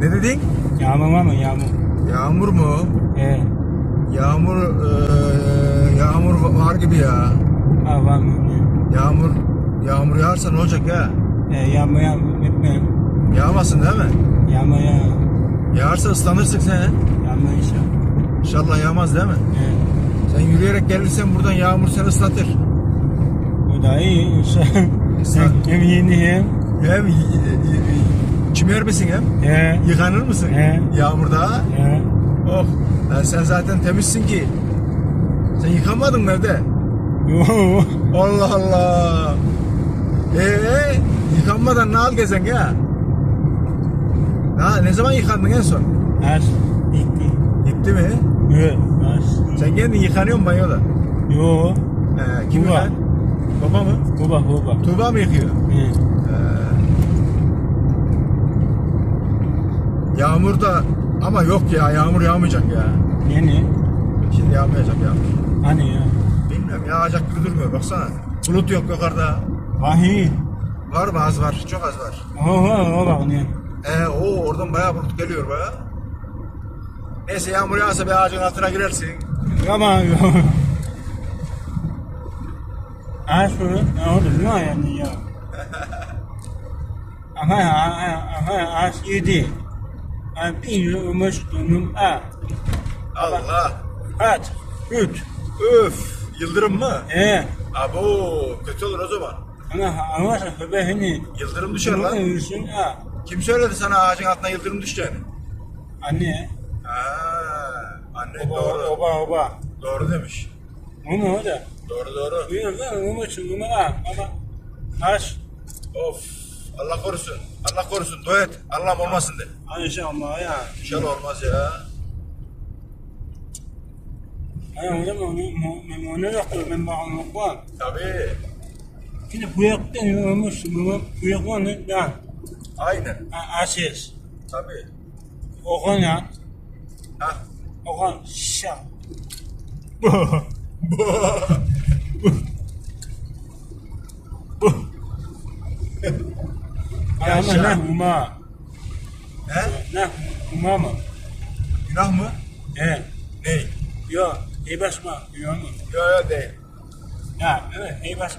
Ne dedin? Yağmur var mı yağmur? Yağmur mu? He. Yağmur eee, yağmur var gibi ya. Ha var mı? Yağmur yağmur yağarsa ne olacak ya? He, yağmur yağmur etme. Yağmasın değil mi? Yağmur yağmur. Yağarsa ıslanırsın sen. Yağmur inşallah. İnşallah yağmaz değil mi? He. Sen yürüyerek gelirsen buradan yağmur seni ıslatır. Bu da iyi. Hem, yeni hem. Hem çimer misin hem? He. Yıkanır mısın? He. Yağmurda. He. Oh. Lan sen zaten temizsin ki. Sen yıkanmadın mı evde? Allah Allah. Ee, yıkanmadan ne al gezen ya? Ha, ne zaman yıkandın en son? Az. Gitti. Gitti mi? Yo. Az. Sen kendin yıkanıyor musun banyoda? Yo. He, kim Tuğba. yıkan? Baba mı? Baba baba. Tuğba mı yıkıyor? He. Yağmur da ama yok ya yağmur yağmayacak ya. Yeni. Şimdi yağmayacak yağmur. Hani ya. Bilmiyorum yağacak gibi durmuyor baksana. Bulut yok yukarıda. Vahiy. Var mı az var çok az var. Oha o bak ne? Ee, o oradan bayağı bulut geliyor baya. Neyse yağmur yağsa bir ağacın altına girersin. Ama yo. Az şunu. Ne oldu? Ne yani ya? Ama ama az yedi. Ben bir yumuştum. Ha. Allah. At. Üt. Öf. Yıldırım mı? E. Abo kötü olur o zaman. Ama ama sebebini. Yıldırım düşer lan. diyorsun? Ha. Kim söyledi sana ağacın altına yıldırım düşeceğini? Anne. Ha, annen Oba doğru. oba oba. Doğru demiş. O ne o da? Doğru doğru. Buyur lan yumuştum. Ama ama. Az. Of. Allah korusun. Allah korusun. Dua et. Allah'ım olmasın de. İnşallah ya. İnşallah olmaz ya. Ay hocam onu memnun ben bağımlılık var. Tabii. Şimdi bu yaktan yorulmuş bu bu yaktan ne lan? Aynen. Asis. Tabii. Okan ya. Hah. Okan şa. Ay ama Yaşa. Ne huma. He? Ne huma mı? Günah mı? He. Ney? Yo. İyi basma. Yo mu? Yok yok değil. Ya evet iyi basma.